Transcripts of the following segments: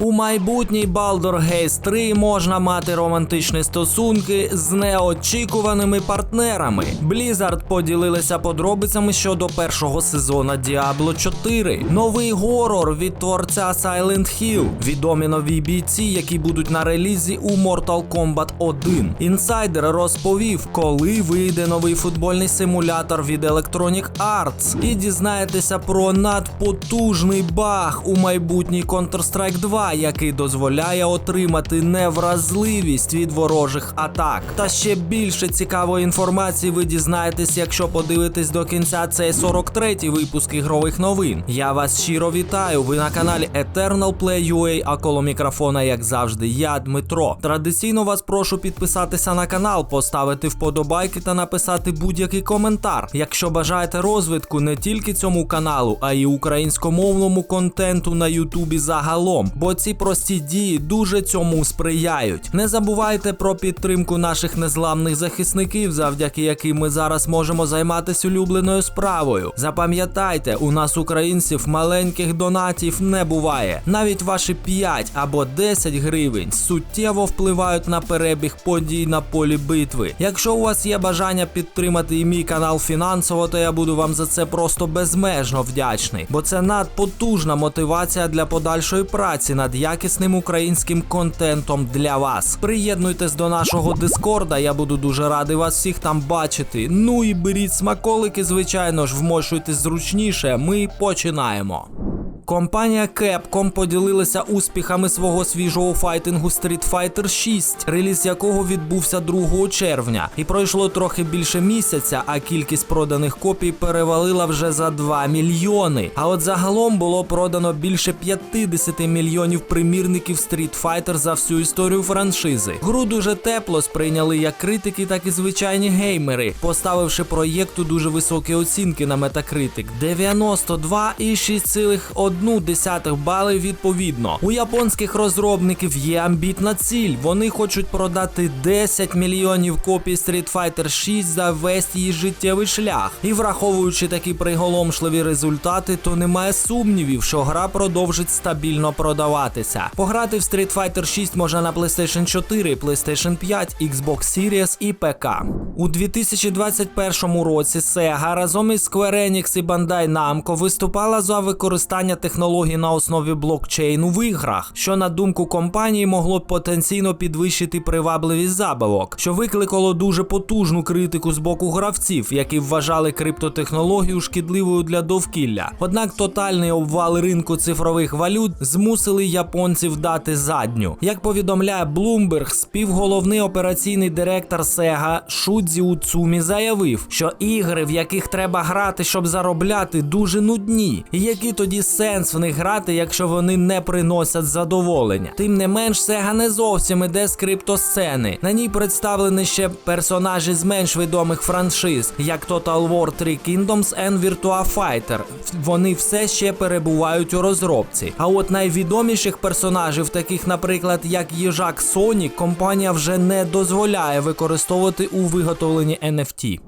У майбутній Baldur Gate 3 можна мати романтичні стосунки з неочікуваними партнерами. Blizzard поділилися подробицями щодо першого сезону Diablo 4. Новий горор від творця Silent Hill. Відомі нові бійці, які будуть на релізі у Mortal Kombat 1. Інсайдер розповів, коли вийде новий футбольний симулятор від Electronic Arts. І дізнаєтеся про надпотужний баг у майбутній Counter-Strike 2, який дозволяє отримати невразливість від ворожих атак. Та ще більше цікавої інформації ви дізнаєтесь, якщо подивитесь до кінця цей 43-й випуск ігрових новин. Я вас щиро вітаю. Ви на каналі Eternal Play UA, а коло мікрофона, як завжди, я Дмитро. Традиційно вас прошу підписатися на канал, поставити вподобайки та написати будь-який коментар. Якщо бажаєте розвитку не тільки цьому каналу, а й українськомовному контенту на Ютубі загалом, бо ці прості дії дуже цьому сприяють. Не забувайте про підтримку наших незламних захисників, завдяки яким ми зараз можемо займатися улюбленою справою. Запам'ятайте, у нас українців маленьких донатів не буває. Навіть ваші 5 або 10 гривень суттєво впливають на перебіг подій на полі битви. Якщо у вас є бажання підтримати і мій канал фінансово, то я буду вам за це просто безмежно вдячний, бо це надпотужна мотивація для подальшої праці над якісним українським контентом для вас. Приєднуйтесь до нашого дискорда, я буду дуже радий вас всіх там бачити. Ну і беріть смаколики, звичайно ж, вмощуйтесь зручніше. Ми починаємо. Компанія Capcom поділилася успіхами свого свіжого файтингу Street Fighter 6, реліз якого відбувся 2 червня, і пройшло трохи більше місяця, а кількість проданих копій перевалила вже за 2 мільйони. А от загалом було продано більше 50 мільйонів примірників Street Fighter за всю історію франшизи. Гру дуже тепло сприйняли як критики, так і звичайні геймери, поставивши проєкту дуже високі оцінки на Metacritic 92 і 6,1 бали відповідно. У японських розробників є амбітна ціль. Вони хочуть продати 10 мільйонів копій Street Fighter 6 за весь її життєвий шлях. І враховуючи такі приголомшливі результати, то немає сумнівів, що гра продовжить стабільно продаватися. Пограти в Street Fighter 6 можна на PlayStation 4, PlayStation 5, Xbox Series і ПК. У 2021 році Sega разом із Square Enix і Bandai Namco виступала за використання технологій на основі блокчейну в іграх, що на думку компанії могло б потенційно підвищити привабливість забавок, що викликало дуже потужну критику з боку гравців, які вважали криптотехнологію шкідливою для довкілля. Однак тотальний обвал ринку цифрових валют змусили японців дати задню. Як повідомляє Bloomberg, співголовний операційний директор Sega Шудзі Уцумі заявив, що ігри, в яких треба грати, щоб заробляти, дуже нудні. І який тоді сенс в них грати, якщо вони не приносять задоволення? Тим не менш, Sega не зовсім іде з криптосцени. На ній представлені ще персонажі з менш відомих франшиз, як Total War 3 Kingdoms and Virtua Fighter. Вони все ще перебувають у розробці. А от найвідоміших персонажів, таких, наприклад, як їжак Sonic, компанія вже не дозволяє використовувати у виготовленні NFT.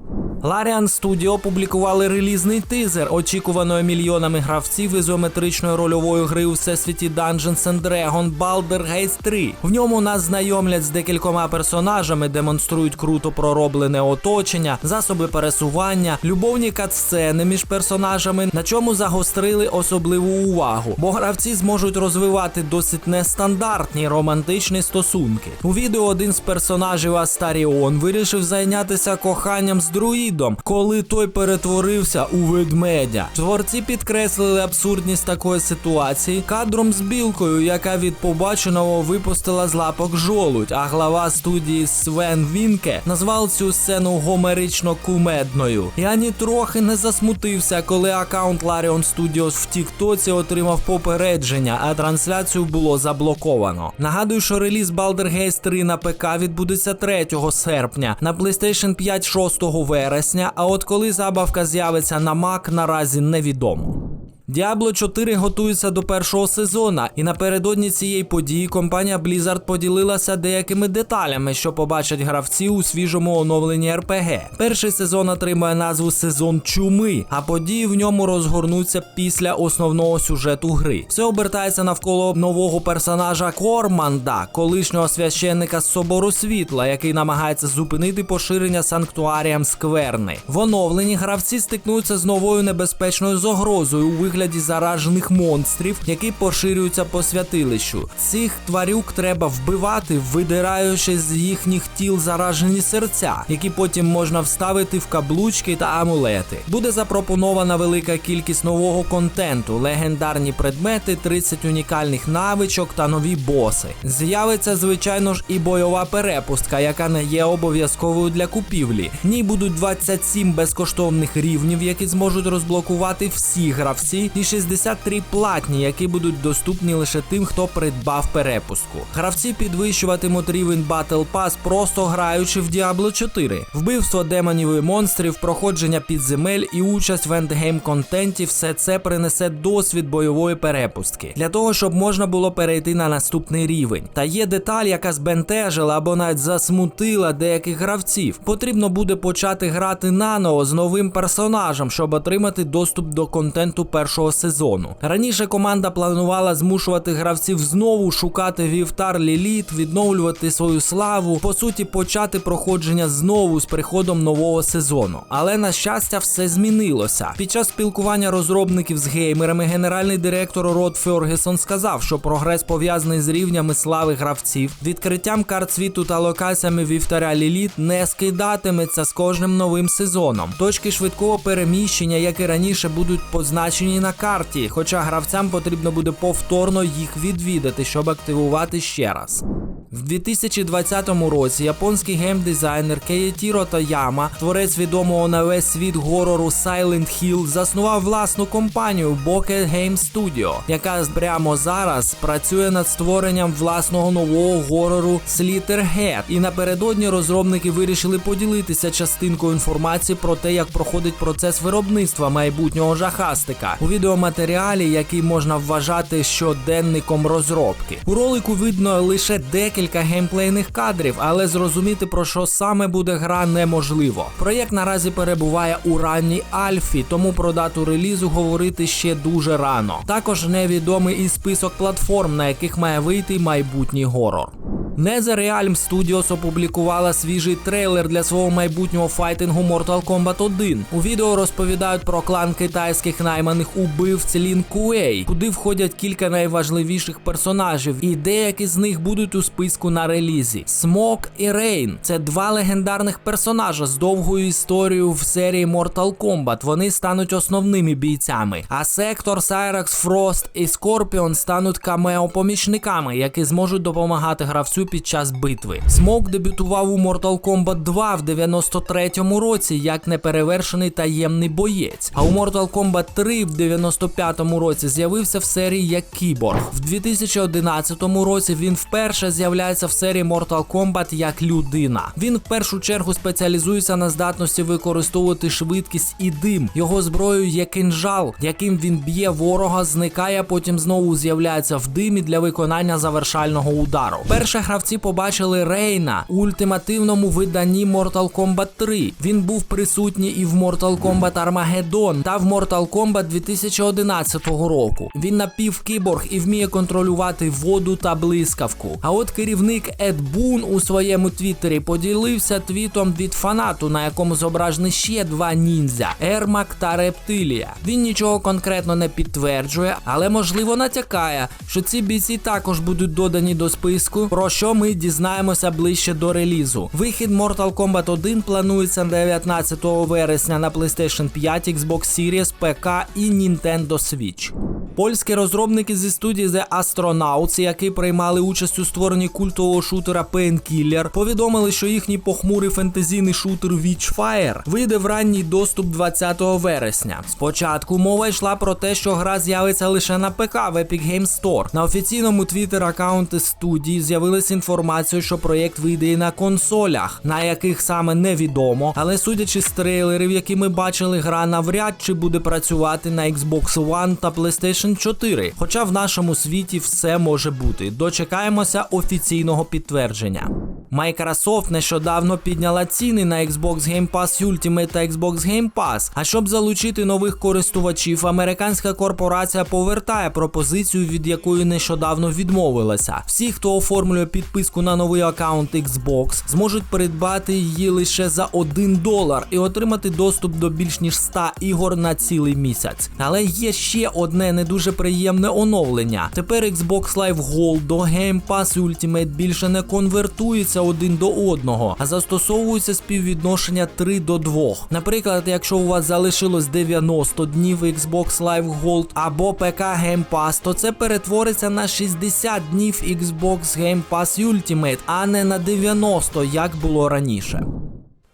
Larian Studio опублікували релізний тизер, очікуваної мільйонами гравців ізометричної рольової гри у всесвіті Dungeons and Dragons Baldur's Gate 3. В ньому нас знайомлять з декількома персонажами, демонструють круто пророблене оточення, засоби пересування, любовні катсцени між персонажами, на чому загострили особливу увагу, бо гравці зможуть розвивати досить нестандартні романтичні стосунки. У відео один з персонажів Астаріон вирішив зайнятися коханням з друїдом, коли той перетворився у ведмедя. Творці підкреслили абсурдність такої ситуації кадром з білкою, яка від побаченого випустила з лапок жолудь. А глава студії Свен Вінке назвав цю сцену гомерично кумедною. І ані трохи не засмутився, коли аккаунт Larion Studios в Тіктоці отримав попередження, а трансляцію було заблоковано. Нагадую, що реліз Baldur's Gate 3 на ПК відбудеться 3 серпня, на PlayStation 5 6 вересня. А от коли забавка з'явиться на Mac, наразі невідомо. Diablo 4 готується до першого сезона, і напередодні цієї події компанія Blizzard поділилася деякими деталями, що побачать гравці у свіжому оновленні RPG. Перший сезон отримає назву Сезон чуми, а події в ньому розгорнуться після основного сюжету гри. Все обертається навколо нового персонажа Корманда, колишнього священника з собору світла, який намагається зупинити поширення санктуаріям скверни. В оновленні гравці стикнуться з новою небезпечною загрозою у вигляді заражених монстрів, які поширюються по святилищу. Цих тварюк треба вбивати, видираючи з їхніх тіл заражені серця, які потім можна вставити в каблучки та амулети. Буде запропонована велика кількість нового контенту, легендарні предмети, 30 унікальних навичок та нові боси. З'явиться, звичайно ж, і бойова перепустка, яка не є обов'язковою для купівлі. В ній будуть 27 безкоштовних рівнів, які зможуть розблокувати всі гравці, і 63 платні, які будуть доступні лише тим, хто придбав перепустку. Гравці підвищуватимуть рівень Battle Pass просто граючи в Diablo 4. Вбивство демонів і монстрів, проходження підземель і участь в ендгейм контенті все це принесе досвід бойової перепустки для того, щоб можна було перейти на наступний рівень. Та є деталь, яка збентежила або навіть засмутила деяких гравців. Потрібно буде почати грати наново з новим персонажем, щоб отримати доступ до контенту першого сезону. Раніше команда планувала змушувати гравців знову шукати вівтар Ліліт, відновлювати свою славу, по суті, почати проходження знову з приходом нового сезону. Але на щастя, все змінилося. Під час спілкування розробників з геймерами генеральний директор Род Фергюсон сказав, що прогрес пов'язаний з рівнями слави гравців, відкриттям карт світу та локаціями вівтаря Ліліт не скидатиметься з кожним новим сезоном. Точки швидкого переміщення, як і раніше, будуть позначені на карті, хоча гравцям потрібно буде повторно їх відвідати, щоб активувати ще раз. В 2020 році японський геймдизайнер Кейтіро Тояма, творець відомого на весь світ горору Silent Hill, заснував власну компанію Bokeh Game Studio, яка прямо зараз працює над створенням власного нового горору Slitterhead. І напередодні розробники вирішили поділитися частинкою інформації про те, як проходить процес виробництва майбутнього жахастика у відеоматеріалі, який можна вважати щоденником розробки. У ролику видно лише декілька геймплейних кадрів, але зрозуміти про що саме буде гра неможливо. Проєкт наразі перебуває у ранній альфі, тому про дату релізу говорити ще дуже рано. Також невідомий і список платформ, на яких має вийти майбутній горор. NetherRealm Studios опублікувала свіжий трейлер для свого майбутнього файтингу Mortal Kombat 1. У відео розповідають про клан китайських найманих убивць Лін Куей, куди входять кілька найважливіших персонажів, і деякі з них будуть у списку на релізі. Смок і Рейн це два легендарних персонажа з довгою історією в серії Mortal Kombat. Вони стануть основними бійцями. А Сектор, Сайракс, Фрост і Скорпіон стануть камео-помічниками, які зможуть допомагати гравцю під час битви. Смок дебютував у Mortal Kombat 2 в 93-му році як неперевершений таємний боєць. А у Mortal Kombat 3 в 95-му році з'явився в серії як кіборг. В 2011 році він вперше з'являється в серії Mortal Kombat як людина. Він в першу чергу спеціалізується на здатності використовувати швидкість і дим. Його зброєю є кинжал, яким він б'є ворога, зникає, потім знову з'являється в димі для виконання завершального удару. Перше гравці побачили Рейна у ультимативному виданні Mortal Kombat 3. Він був присутній і в Mortal Kombat Armageddon та в Mortal Kombat 2011 року. Він напівкіборг і вміє контролювати воду та блискавку. А от керівник Ед Бун у своєму твіттері поділився твітом від фанату, на якому зображені ще два ніндзя Ермак та Рептилія. Він нічого конкретно не підтверджує, але можливо натякає, що ці бійці також будуть додані до списку, про що ми дізнаємося ближче до релізу. Вихід Mortal Kombat 1 планується 19 вересня на PlayStation 5, Xbox Series, ПК і Nintendo Switch. Польські розробники зі студії The Astronauts, які приймали участь у створенні культового шутера Painkiller, повідомили, що їхній похмурий фентезійний шутер Witchfire вийде в ранній доступ 20 вересня. Спочатку мова йшла про те, що гра з'явиться лише на ПК в Epic Games Store. На офіційному твіттер аккаунті студії з'явилася інформацією, що проєкт вийде і на консолях, на яких саме невідомо. Але судячи з трейлерів, які ми бачили, гра навряд чи буде працювати на Xbox One та PlayStation 4. Хоча в нашому світі все може бути. Дочекаємося офіційного підтвердження. Microsoft нещодавно підняла ціни на Xbox Game Pass Ultimate та Xbox Game Pass. А щоб залучити нових користувачів, американська корпорація повертає пропозицію, від якої нещодавно відмовилася. Всі, хто оформлює підписку на новий аккаунт Xbox, зможуть придбати її лише за 1 долар і отримати доступ до більш ніж 100 ігор на цілий місяць. Але є ще одне не дуже приємне оновлення. Тепер Xbox Live Gold до Game Pass Ultimate більше не конвертується один до одного, а застосовується співвідношення 3 до 2. Наприклад, якщо у вас залишилось 90 днів Xbox Live Gold або ПК Game Pass, то це перетвориться на 60 днів Xbox Game Pass Ultimate, а не на 90, як було раніше.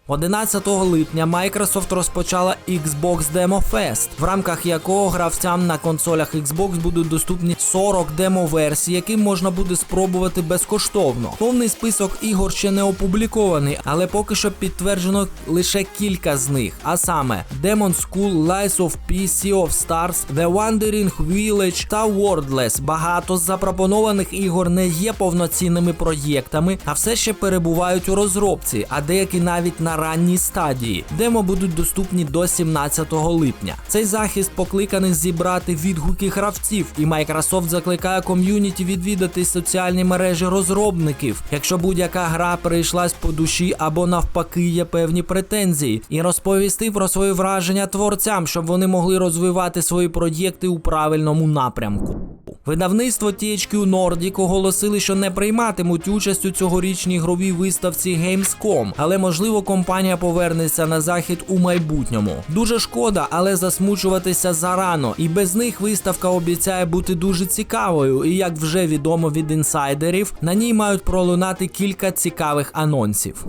11 липня Microsoft розпочала Xbox Demo Fest, в рамках якого гравцям на консолях Xbox будуть доступні 40 демо-версій, які можна буде спробувати безкоштовно. Повний список ігор ще не опублікований, але поки що підтверджено лише кілька з них. А саме Demon School, Lies of P, Sea of Stars, The Wandering Village та Wordless. Багато з запропонованих ігор не є повноцінними проєктами, а все ще перебувають у розробці, а деякі навіть на ранній стадії. Демо будуть доступні до 17 липня. Цей захист покликаний зібрати відгуки гравців, і Microsoft закликає ком'юніті відвідати соціальні мережі розробників, якщо будь-яка гра прийшлась по душі або навпаки є певні претензії, і розповісти про свої враження творцям, щоб вони могли розвивати свої проєкти у правильному напрямку. Видавництво THQ Nordic оголосили, що не прийматимуть участь у цьогорічній ігровій виставці Gamescom, але можливо компанія повернеться на захід у майбутньому. Дуже шкода, але засмучуватися зарано, і без них виставка обіцяє бути дуже цікавою. І як вже відомо від інсайдерів, на ній мають пролунати кілька цікавих анонсів.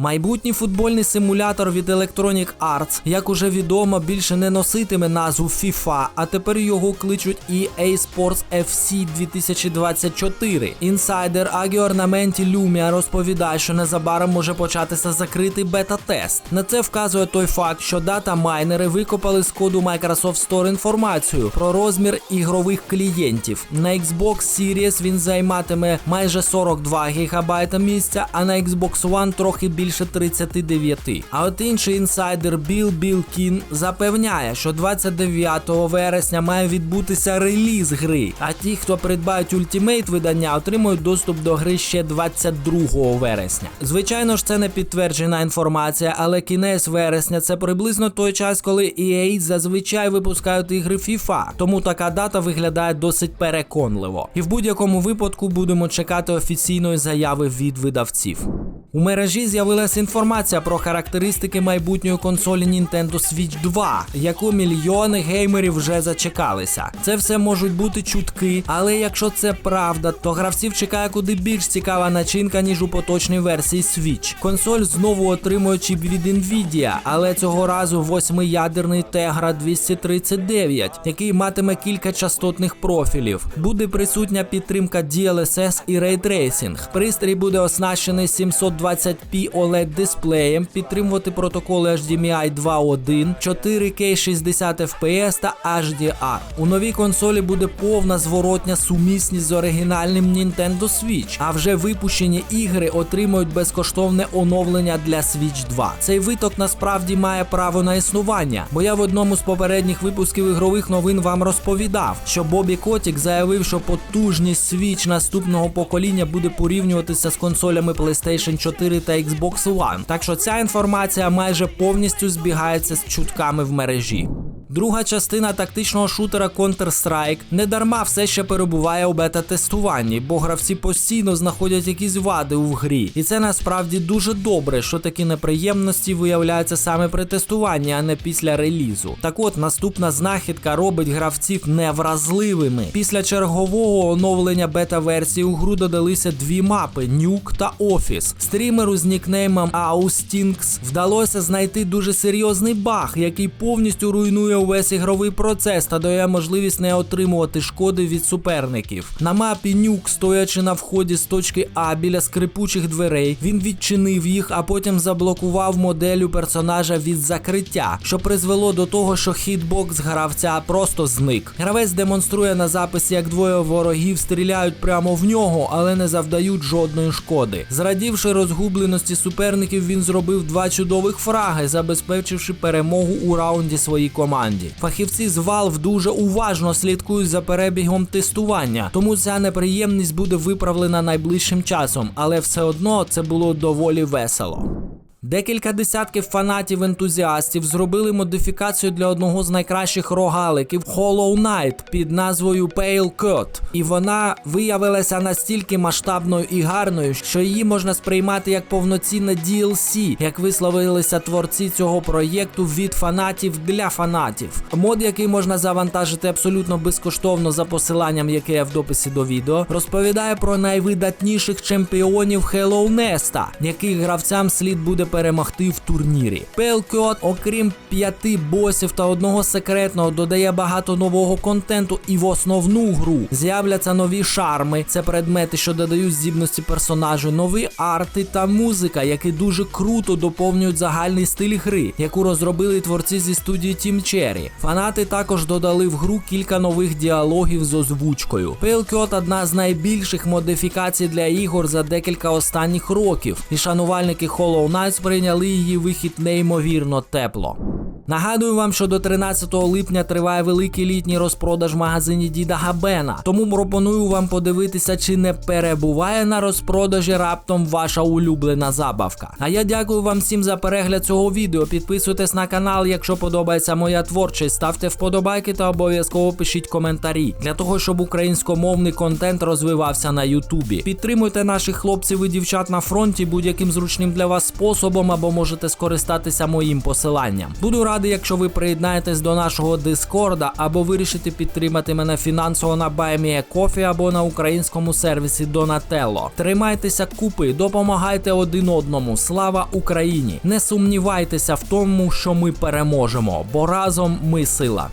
Майбутній футбольний симулятор від Electronic Arts, як уже відомо, більше не носитиме назву FIFA, а тепер його кличуть EA Sports FC 2024. Інсайдер Агі Орнаменті Lumia розповідає, що незабаром може початися закритий бета-тест. На це вказує той факт, що дата-майнери викопали з коду Microsoft Store інформацію про розмір ігрових клієнтів. На Xbox Series він займатиме майже 42 ГБ місця, а на Xbox One трохи більше більше 39. А от інший інсайдер Біл Білкін запевняє, що 29 вересня має відбутися реліз гри. А ті, хто придбають ультимейт видання, отримують доступ до гри ще 22 вересня. Звичайно ж, це не підтверджена інформація, але кінець вересня це приблизно той час, коли EA зазвичай випускають ігри FIFA. Тому така дата виглядає досить переконливо. І в будь-якому випадку будемо чекати офіційної заяви від видавців. У мережі з'явилася інформація про характеристики майбутньої консолі Nintendo Switch 2, яку мільйони геймерів вже зачекалися. Це все можуть бути чутки, але якщо це правда, то гравців чекає куди більш цікава начинка, ніж у поточній версії Switch. Консоль знову отримує чіп від Nvidia, але цього разу восьмиядерний Tegra 239, який матиме кілька частотних профілів. Буде присутня підтримка DLSS і Ray Tracing. Пристрій буде оснащений 720p OLED дисплеєм, підтримувати протоколи HDMI 2.1, 4K 60 FPS та HDR. У новій консолі буде повна зворотня сумісність з оригінальним Nintendo Switch, а вже випущені ігри отримують безкоштовне оновлення для Switch 2. Цей виток насправді має право на існування, бо я в одному з попередніх випусків ігрових новин вам розповідав, що Бобі Котік заявив, що потужність Switch наступного покоління буде порівнюватися з консолями PlayStation 4 та Xbox One. Так що ця інформація майже повністю збігається з чутками в мережі. Друга частина тактичного шутера Counter-Strike недарма все ще перебуває у бета-тестуванні, бо гравці постійно знаходять якісь вади у грі. І це насправді дуже добре, що такі неприємності виявляються саме при тестуванні, а не після релізу. Так от наступна знахідка робить гравців невразливими. Після чергового оновлення бета-версії у гру додалися дві мапи Нюк та Офіс. Стрімеру з нікнеймом Аустінкс вдалося знайти дуже серйозний баг, який повністю руйнує увесь ігровий процес та дає можливість не отримувати шкоди від суперників. На мапі нюк, стоячи на вході з точки А біля скрипучих дверей, він відчинив їх, а потім заблокував моделю персонажа від закриття, що призвело до того, що хітбокс гравця просто зник. Гравець демонструє на записі, як двоє ворогів стріляють прямо в нього, але не завдають жодної шкоди. Зрадівши розгубленості суперників, він зробив два чудових фраги, забезпечивши перемогу у раунді своїй команді. Фахівці з Valve дуже уважно слідкують за перебігом тестування, тому ця неприємність буде виправлена найближчим часом, але все одно це було доволі весело. Декілька десятків фанатів-ентузіастів зробили модифікацію для одного з найкращих рогаликів Hollow Knight під назвою Pale Cut. І вона виявилася настільки масштабною і гарною, що її можна сприймати як повноцінне DLC, як висловилися творці цього проєкту від фанатів для фанатів. Мод, який можна завантажити абсолютно безкоштовно за посиланням, яке є в дописі до відео, розповідає про найвидатніших чемпіонів Hello Nest, яких гравцям слід буде перемогти в турнірі. Pelkot, окрім п'яти босів та одного секретного, додає багато нового контенту, і в основну гру з'являться нові шарми. Це предмети, що додають здібності персонажу, нові арти та музика, які дуже круто доповнюють загальний стиль гри, яку розробили творці зі студії Team Cherry. Фанати також додали в гру кілька нових діалогів з озвучкою. Pelkot – одна з найбільших модифікацій для ігор за декілька останніх років, і шанувальники Hollow Knight сприйняли її вихід неймовірно тепло. Нагадую вам, що до 13 липня триває великий літній розпродаж в магазині Діда Габена. Тому пропоную вам подивитися, чи не перебуває на розпродажі раптом ваша улюблена забавка. А я дякую вам всім за перегляд цього відео. Підписуйтесь на канал, якщо подобається моя творчість, ставте вподобайки та обов'язково пишіть коментарі для того, щоб українськомовний контент розвивався на Ютубі. Підтримуйте наших хлопців і дівчат на фронті будь-яким зручним для вас способом, або можете скористатися моїм посиланням. Буду радий, якщо ви приєднаєтесь до нашого дискорда або вирішите підтримати мене фінансово на BuyMeACoffee або на українському сервісі Donatello. Тримайтеся купи, допомагайте один одному. Слава Україні! Не сумнівайтеся в тому, що ми переможемо, бо разом ми сила.